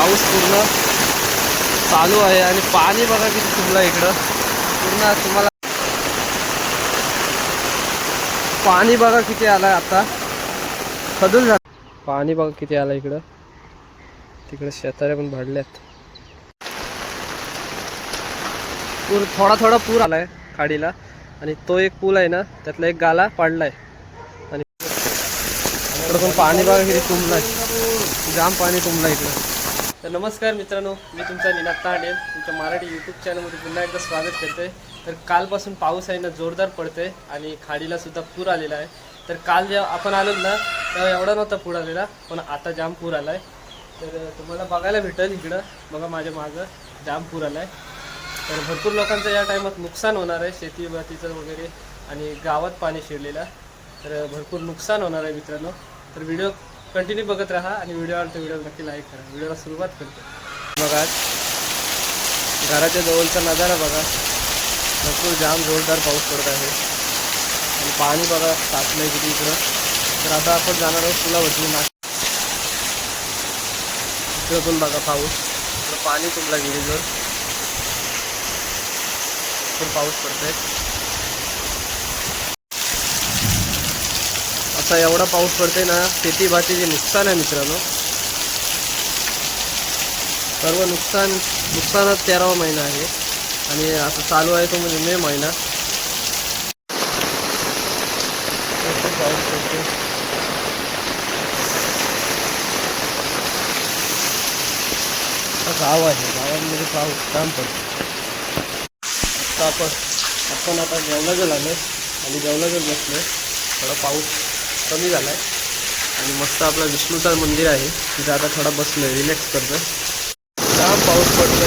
पाऊस पूर्ण चालू आहे आणि पाणी बघा किती तुंबलं इकडं. पूर्ण तुम्हाला पाणी बघा किती आलंय आता. खदून झालं. पाणी बघा किती आलं इकडं. तिकडे शेताऱ्या पण भरल्यात. पूर थोडा थोडा पूर आलाय खाडीला. आणि तो एक पूल आहे ना त्यातला एक गाला पडलाय. आणि इकडं पण पाणी बघा किती तुंबलाय. जाम पाणी तुंबलं इकडं. तर नमस्कार मित्रांनो मी तुमचा निनाद तांडे. तुमच्या मराठी यूट्यूब चॅनलमध्ये पुन्हा एकदा स्वागत करते तर कालपासून पाऊस आहे ना जोरदार पडते आणि खाडीला सुद्धा पूर आलेला आहे. तर काल जेव्हा आपण आलो ना तेव्हा एवढा नव्हता पूर आलेला पण आता जाम पूर आला आहे तर तुम्हाला बघायला भेटेल इकडं. बघा माझ्या मागं जाम पूर आला आहे तर भरपूर लोकांचं या टायमात नुकसान होणार आहे शेती बातीचं वगैरे आणि गावात पाणी शिरलेलं. तर भरपूर नुकसान होणार आहे मित्रांनो. तर व्हिडिओ कंटिन्यू बघत राहा आणि व्हिडिओ आवडतो व्हिडिओ नक्की लाईक करा. व्हिडिओला सुरुवात करतो. बघा घराच्या जवळचा नजारा बघा. भरपूर जाम जोरदार पाऊस पडत आहे. आणि पाणी बघा साचलंय किती इकडं. तर आता आपण जाणार आहोत पुलावरती. ना इकडं पण बघा पाऊस. इकडं पाणी तुंबला विहिरीवर भरपूर पाऊस पडतोय. असा एवढा पाऊस पडते ना शेती भातीचे नुकसान आहे मित्रांनो सर्व नुकसान नुकसानच तेरावा महिना आहे. आणि आता चालू आहे तो म्हणजे मे महिना. पाऊस गाव आहे गावांमध्ये पाऊस काम पडतो आता आपण आपण आता जेवणाजवळ आलो आणि जेवणाजवळ बसलो थोडा पाऊस कमी झाला आहे आणि मस्त आपलं विष्णूचं मंदिर आहे. तिथं आता थोडा बसलो आहे रिलॅक्स करतो जाम पाऊस पडतो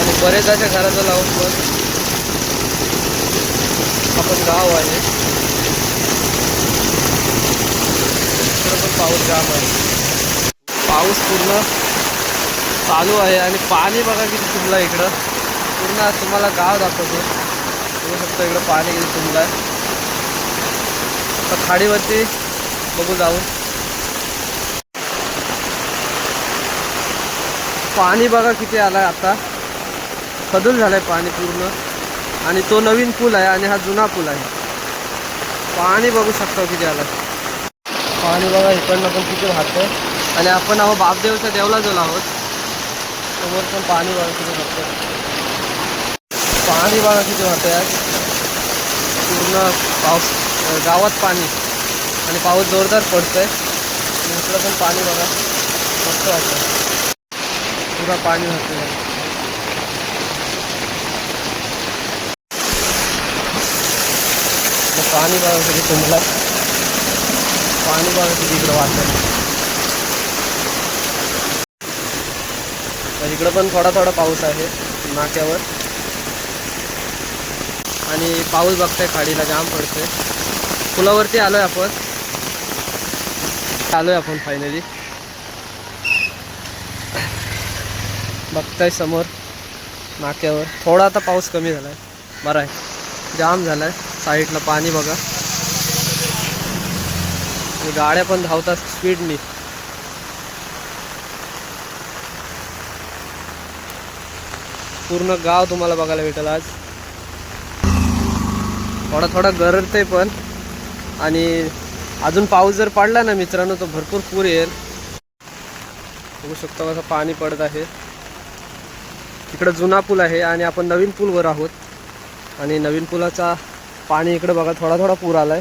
आणि बऱ्याचदाच्या घराचा लावून पण आपण गाव आहे. इकडं पण पाऊस जाम आहे. पाऊस पूर्ण चालू आहे आणि पाणी बघा किती तुंबलं इकडं. पूर्ण तुम्हाला गाव दाखवतो. तुम्ही फक्त इकडं पाणी किती तुंबलं आहे. आता खाडीवरती बघू जाऊन पाणी बघा किती आलाय आता. खदून झालंय पाणी पूर्ण. आणि तो नवीन पूल आहे आणि हा जुना पूल आहे. पाणी बघू शकतो किती आलं पाणी बघा इकडनं पण किती वाहतंय. आणि आपण आहो बापदेवच्या देवला गेलो आहोत. समोर पण पाणी बघा किती वाटतं पाणी बघा किती वाहतंय. पूर्ण पाऊस. गावात पाणी. आणि पाऊस जोरदार पडतोय. आणि इकडं पण पाणी बघा. मस्त वाटतं पुरा पाणी होतं पाणी बघा किती तुम्हाला पाणी बघा किती इकडं वाटतं तर इकडं पण थोडा थोडा पाऊस आहे नाक्यावर. आणि पाऊस बघताय खाडीला जाम पडतोय. पुलावरती आलोय आपण. आलोय आपण फायनली बघताय समोर नाक्यावर. थोडा आता पाऊस कमी झालाय. बरा आहे. जाम झालाय. साईडला पाणी बघा. गाड्या पण धावतात स्पीडनी. पूर्ण गाव तुम्हाला बघायला भेटेल आज. थोडा थोडा गरजतंय पण. आणि अजून पाऊस जर पडला ना मित्रांनो तर भरपूर पूर येईल. बघू शकतो कसं पाणी पडत आहे. इकडं जुना पूल आहे आणि आपण नवीन पूलवर आहोत. आणि नवीन पुलाचा पाणी इकडं बघा थोडा थोडा पूर आलाय.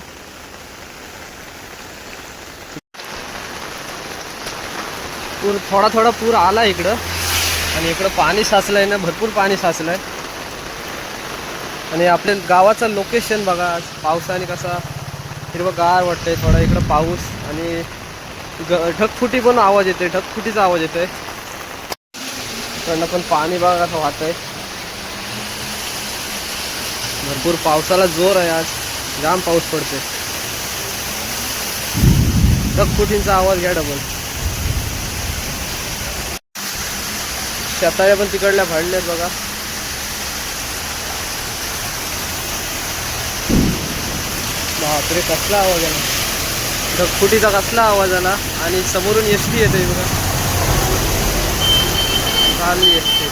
पूर थोडा थोडा पूर आला इकडं. आणि इकडं पाणी साचलंय ना भरपूर पाणी साचलंय. आणि आपल्या गावाचं लोकेशन बघा आज पावसाने कसा हिरवगार वाटतंय थोडा इकडं पाऊस आणि ग ढगफुटी पण आवाज येतोय ढगफुटीचा आवाज येतोय. इकडनं पण पाणी बघा असं वाहतंय. भरपूर पावसाला जोर आहे आज. जाम पाऊस पडतोय. ढगफुटींचा आवाज घ्या डबल शेताळ्या पण तिकडल्या भाडल्यात बघा. बापरे कसला आवाज आला ढगफुटीचा कसला आवाज आला आणि समोरून एस टी येते बघा. चालली एस टी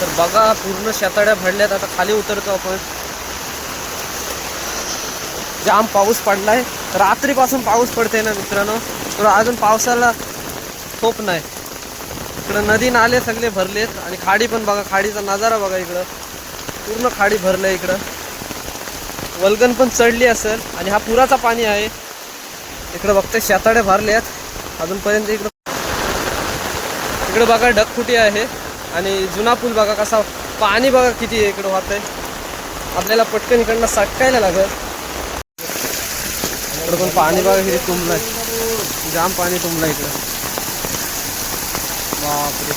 तर बघा पूर्ण शेताड्या भरल्यात. आता खाली उतरतो आपण. जाम पाऊस पडलाय. रात्रीपासून पाऊस पडते ना मित्रांनो. तर अजून पावसाला थोप नाही. इकडं नदी नाले सगळे भरलेत. आणि खाडी पण बघा खाडीचा नजारा बघा इकडं. पूर्ण खाडी भरलंय इकडं. वलगन पण चढली असेल आणि हा पुराचा पाणी आहे. इकडं बघते शेताडे भरल्यात अजूनपर्यंत इकडं इकडं बघा ढगफुटी आहे. आणि जुना पूल बघा कसा पाणी बघा किती आहे इकडं वाहत आहे आपल्याला पटकन इकडनं साटकायला लागत इकडं पण पाणी बघा किती तुंबलंय. जाम पाणी तुंबलं इकडं. बापरे.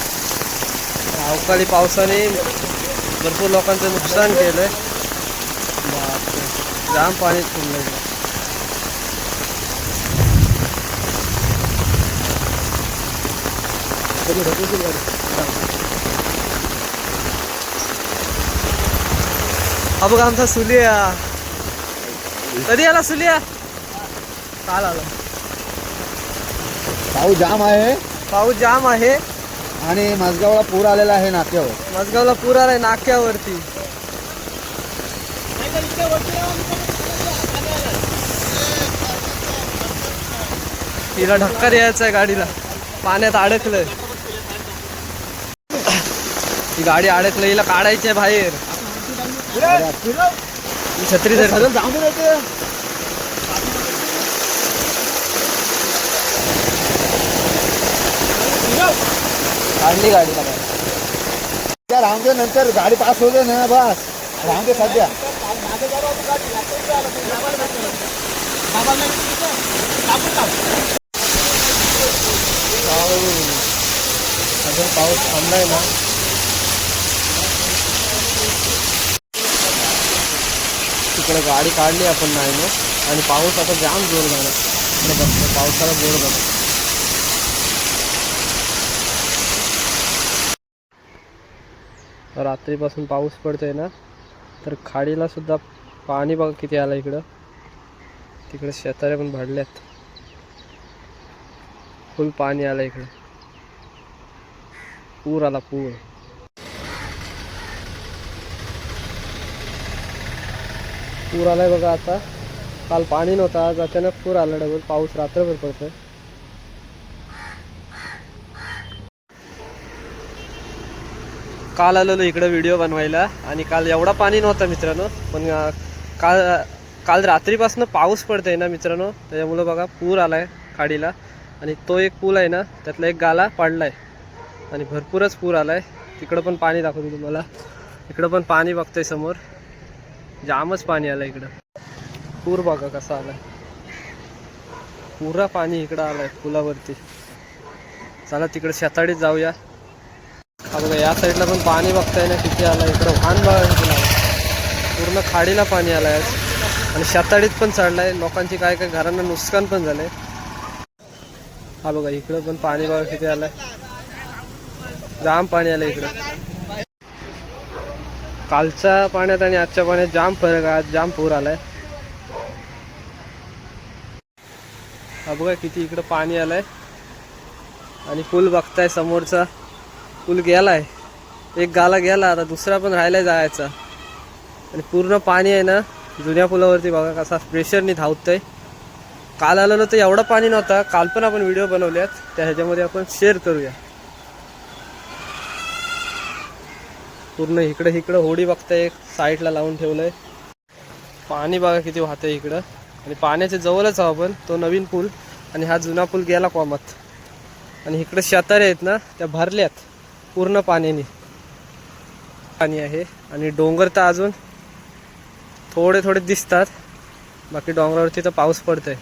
अवकाळी पावसाने भरपूर लोकांचं नुकसान केलंय. जाम पाणी इकडं हा बघा आमचा सुलिया. कधी आला सुलिया? काल आला. पाऊस जाम आहे. पाऊस जाम आहे. आणि माझगावला पूर आलेला आहे नाक्यावर. मजगावला पूर आलाय नाक्यावरती. तिला ढक्कर यायचा आहे गाडीला. पाण्यात अडकलंय. ही गाडी अडकलं हिला काढायची आहे बाहेर. छत्री धर. सगळं आणली गाडी काढली गाडीला त्या राहून नंतर गाडी पास होते ना बस. राहून सध्या. अजून पाऊस थांबलाय ना तिकडे गाडी काढली आपण नाही ना. आणि पाऊस आता जाम जोर झाला. बघतो पावसाला जोर झाला. रात्रीपासून पाऊस पडतोय ना तर खाडीला सुद्धा पाणी बघा किती आलं इकडं. तिकडे शेतारे पण भरल्यात फुल पाणी आलं इकडं. पूर आला पूर. पूर आलाय बघा आता. काल पाणी नव्हतं आज अचानक पूर आला डबल पाऊस रात्रभर पडतोय. काल आलेलो इकडं व्हिडिओ बनवायला आणि काल एवढा पाणी नव्हता मित्रांनो पण काल काल रात्रीपासून पाऊस पडतोय ना मित्रांनो त्याच्यामुळं बघा पूर आला आहे खाडीला आणि तो एक पूल आहे ना त्यातला एक गाला पडलाय आणि भरपूरच पूर आलाय. तिकडं पण पाणी दाखवतो तुम्हाला. इकडं पण पाणी बघतंय समोर. जामच पाणी आलं इकडं. पूर बघा कसा आलाय. पुरा पाणी इकडं आलाय पुलावरती. चला तिकडे शेताडीत जाऊया. बघा या साईडला पण पाणी बघताय ना किती आलं इकडं वाहन बघा पूर्ण खाडीला पाणी आलंय. आज आणि शेताडीत पण चढलाय. लोकांची काय काय घरांना नुकसान पण झालंय. हा बघा इकडं पण पाणी बघा किती आलंय. जाम पाणी आलं इकडं. कालच्या पाण्यात आणि आजच्या पाण्यात जाम फरक आज जाम पूर आलाय. हा बघा किती इकडं पाणी आलंय. आणि पूल बघताय समोरचा. पूल गेलाय. एक गाला गेला आता दुसरा पण राहिला जायचा. आणि पूर्ण पाणी आहे ना जुन्या पुलावरती बघा कसा प्रेशरनी धावतंय. काल आलेलं तर एवढं पाणी नव्हता. काल पण आपण व्हिडिओ बनवल्यात. त्या ह्याच्यामध्ये आपण शेअर करूया. पूर्ण इकडं इकडं होडी बघताय एक साईडला लावून ठेवलंय. पाणी बघा किती वाहतंय इकडं. आणि पाण्याच्या जवळच आहो आपण तो नवीन पूल. आणि हा जुना पूल गेला कोमात. आणि इकडे शेतारे आहेत ना त्या भरल्यात. पूर्ण पाण्याने पाणी आहे आणि डोंगर तर अजून थोडे थोडे दिसतात. बाकी डोंगरावरती तर पाऊस पडतोय.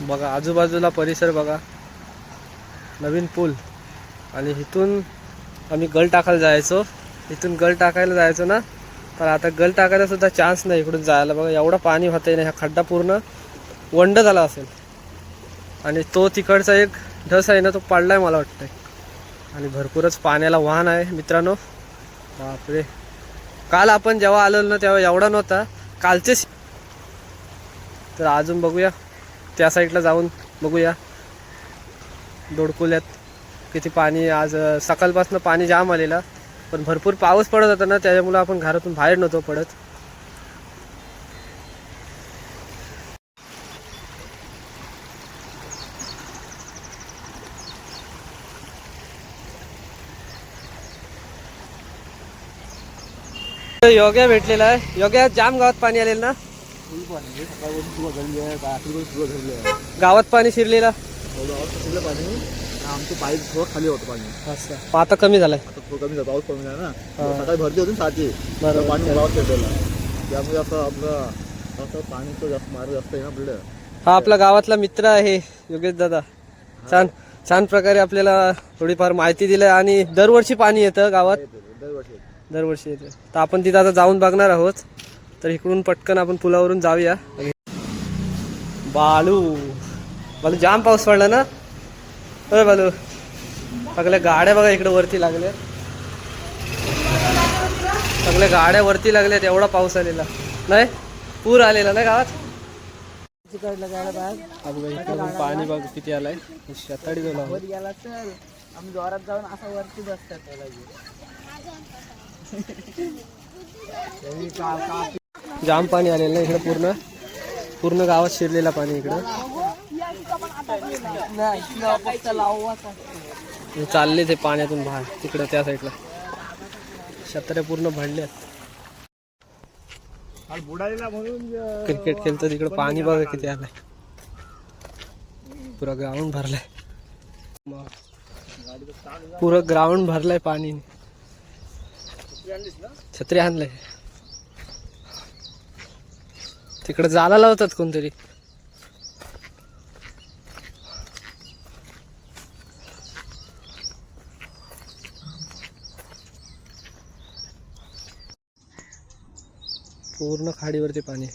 बघा आजूबाजूला परिसर बघा. नवीन पूल. आणि इथून आम्ही गल टाकायला जायचो. इथून गल टाकायला जायचो ना? तर आता गल टाकायला सुद्धा चान्स नाही इकडून जायला. बघा एवढं पाणी होतंय ना ह्या खड्डा पूर्ण वंड झाला असेल. आणि तो तिकडचा एक ढस आहे ना तो पडलाय मला वाटतंय. आणि भरपूरच पाण्याला वाहन आहे मित्रांनो. बापरे. काल आपण जेव्हा आलो ना तेव्हा एवढा नव्हता. कालचे तर अजून बघूया. त्या साईडला जाऊन बघूया. दोडकुल्यात किती पाणी आज सकाळपासून पाणी जाम आलेला. पण भरपूर पाऊस पडत होता ना त्याच्यामुळं आपण घरातून बाहेर नव्हतो पडत. योग्या भेटलेला आहे. योग्या जाम गावात पाणी आलेलं ना? गावात पाणी शिरलेला? आमचं थोडं खाली होतं पाणी आता कमी झालाय. आता थोडं कमी झालं पाऊस कमी झाला ना सकाळी भरती होती ना साची पाणी गावात त्यामुळे असं आपलं असं पाणीचं जास्त मार्ग जास्त आहे ना हा आपला गावातला मित्र आहे योगेश दादा. छान छान प्रकारे आपल्याला थोडीफार माहिती दिली आणि दरवर्षी पाणी येतं गावात. दरवर्षी दरवर्षी येतं. तर आपण तिथं आता जाऊन बघणार आहोत. तर इकडून पटकन आपण पुलावरून जाऊया. बालू बालू जाम पाऊस पडला ना? अरे बालू सगळ्या गाड्या बघा इकडे वरती लागल्या. सगळ्या गाड्या वरती लागल्यात एवढा पाऊस आलेला. नाही? पूर आलेला नाही गावात? पण बघ किती आलाय. शेताडी आम्ही जोरात जाऊन असा वरती बसतात जाम पाणी आलेलं ना इकडं पूर्ण. पूर्ण गावात शिरलेला पाणी इकडं. चालले ते पाण्यातून बाहेर तिकडं त्या साईडला. शत्रे पूर्ण भरल्यात. क्रिकेट खेळतं तिकडं पाणी बघा किती आलंय. पुरा ग्राउंड भरलाय. पुरं ग्राउंड भरलाय पाणी छत्री आणलंय. तिकडे जाला लावतात कोणतरी. पूर्ण खाडीवरती पाणी.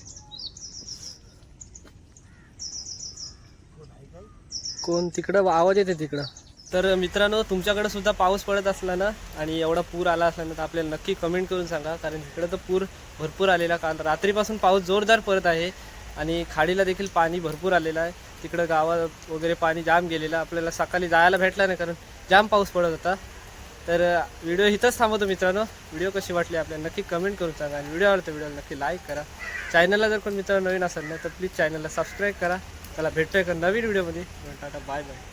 कोण तिकडं? आवाज येते तिकडं. तर मित्रांनो तुमच्याकडे सुद्धा पाऊस पडत असला ना आणि एवढा पूर आला असला ना तर आपल्याला नक्की कमेंट करून सांगा. कारण इकडं तर पूर भरपूर आलेला काल रात्रीपासून पाऊस जोरदार पडत आहे आणि खाडीला देखील पाणी भरपूर आलेलं आहे. तिकडं गावात वगैरे पाणी जाम गेलेलं आपल्याला सकाळी जायला भेटलं नाही कारण जाम पाऊस पडत होता. तर व्हिडिओ इथंच थांबवतो मित्रांनो. व्हिडिओ कशी वाटली आपल्याला नक्की कमेंट करून सांगा. आणि व्हिडिओ आवडतो व्हिडिओला नक्की लाईक करा. चॅनलला जर कोण मित्रांनो नवीन असेल ना तर प्लीज चॅनलला सबस्क्राईब करा. त्याला भेटतोय का नवीन व्हिडिओमध्ये टाटा बाय बाय